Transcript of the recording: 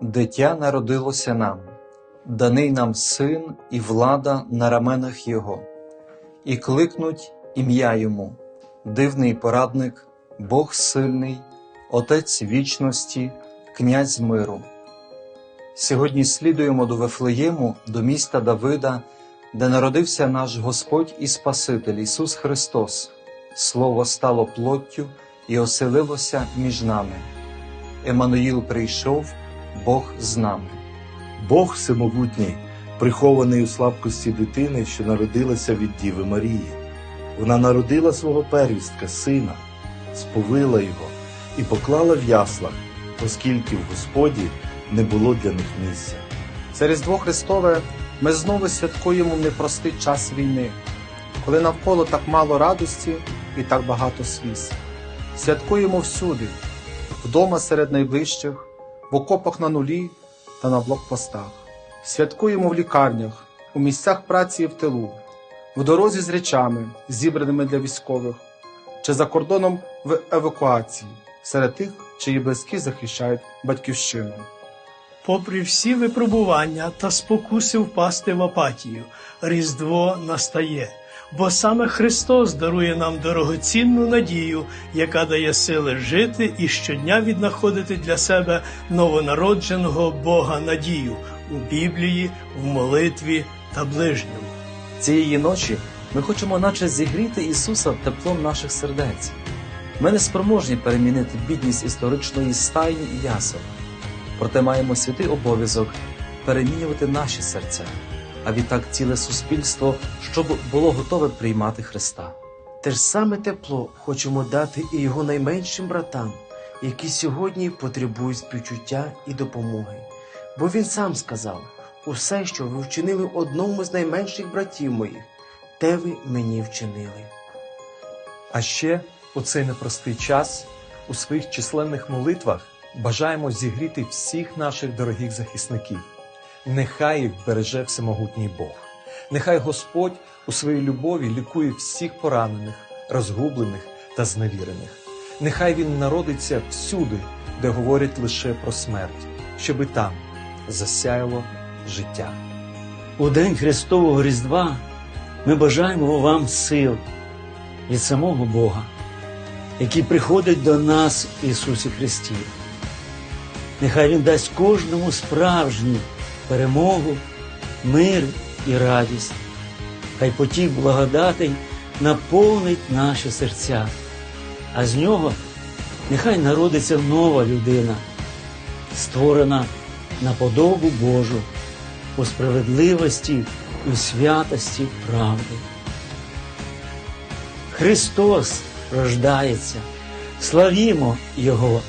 Дитя народилося нам, даний нам син і влада на раменах Його, і кликнуть ім'я Йому, дивний порадник, Бог сильний, Отець вічності, Князь миру. Сьогодні слідуємо до Вифлеєму, до міста Давида, де народився наш Господь і Спаситель Ісус Христос. Слово стало плоттю і оселилося між нами. Еммануїл прийшов, Бог з нами. Бог всемогутній, прихований у слабкості дитини, що народилася від Діви Марії. Вона народила свого первістка, сина, сповила його і поклала в яслах, оскільки в Господі не було для них місця. Це Різдво Христове ми знову святкуємо в непростий час війни, коли навколо так мало радості і так багато сліз. Святкуємо всюди, вдома серед найближчих, в окопах на нулі та на блокпостах. Святкуємо в лікарнях, у місцях праці і в тилу, в дорозі з речами, зібраними для військових, чи за кордоном в евакуації, серед тих, чиї близькі захищають батьківщину. Попри всі випробування та спокуси впасти в апатію, Різдво настає, бо саме Христос дарує нам дорогоцінну надію, яка дає сили жити і щодня віднаходити для себе новонародженого Бога надію у Біблії, в молитві та ближньому. Цієї ночі ми хочемо наче зігріти Ісуса теплом наших сердець. Ми не спроможні перемінити бідність історичної стайні і ясел. Проте маємо святий обов'язок перемінювати наші серця, а відтак ціле суспільство, щоб було готове приймати Христа. Те ж саме тепло хочемо дати і його найменшим братам, які сьогодні потребують співчуття і допомоги. Бо він сам сказав: усе, що ви вчинили одному з найменших братів моїх, те ви мені вчинили. А ще у цей непростий час у своїх численних молитвах бажаємо зігріти всіх наших дорогих захисників. Нехай їх береже всемогутній Бог. Нехай Господь у своїй любові лікує всіх поранених, розгублених та зневірених. Нехай Він народиться всюди, де говорять лише про смерть, щоби там засяяло життя. У День Христового Різдва ми бажаємо вам сил від самого Бога, який приходить до нас в Ісусі Христі. Нехай Він дасть кожному справжню перемогу, мир і радість. Хай потік благодатей наповнить наші серця, а з нього нехай народиться нова людина, створена на подобу Божу у справедливості і святості правди. Христос рождається, славімо Його!